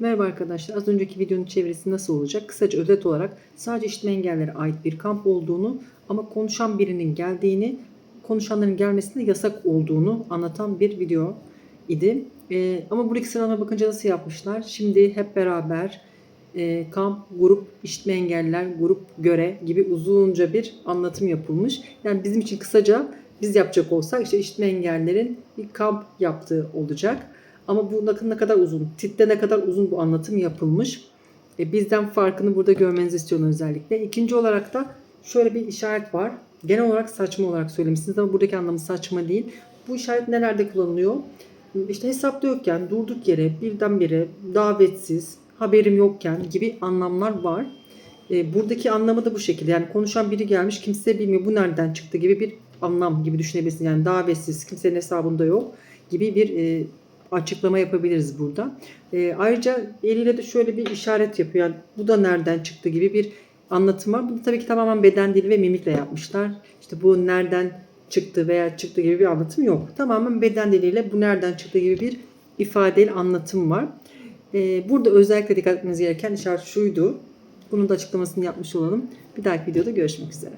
Merhaba arkadaşlar. Az önceki videonun çevirisi nasıl olacak? Kısaca özet olarak sadece işitme engellere ait bir kamp olduğunu ama konuşan birinin geldiğini, konuşanların gelmesinde yasak olduğunu anlatan bir video idi. Ee, ama buradaki sıralama bakınca nasıl yapmışlar? Şimdi hep beraber e, kamp, grup, işitme engelliler, grup, göre gibi uzunca bir anlatım yapılmış. Yani bizim için kısaca biz yapacak olsak işte işitme engellilerin bir kamp yaptığı olacak. Ama bu ne- kadar uzun, titte ne kadar uzun bu anlatım yapılmış. E, bizden farkını burada görmenizi istiyorum özellikle. İkinci olarak da şöyle bir işaret var. Genel olarak saçma olarak söylemişsiniz ama buradaki anlamı saçma değil. Bu işaret nelerde kullanılıyor? İşte hesapta yokken, durduk yere, birdenbire, davetsiz, haberim yokken gibi anlamlar var. E, buradaki anlamı da bu şekilde. Yani konuşan biri gelmiş, kimse bilmiyor bu nereden çıktı gibi bir anlam gibi düşünebilirsin. Yani davetsiz, kimsenin hesabında yok gibi bir e, açıklama yapabiliriz burada. E, ayrıca eliyle de şöyle bir işaret yapıyor. Yani bu da nereden çıktı gibi bir anlatım var. Bunu tabii ki tamamen beden dili ve mimikle yapmışlar. İşte bu nereden çıktı veya çıktı gibi bir anlatım yok. Tamamen beden diliyle bu nereden çıktı gibi bir ifadeli anlatım var. E, burada özellikle dikkat etmeniz gereken işaret şuydu. Bunun da açıklamasını yapmış olalım. Bir dahaki videoda görüşmek üzere.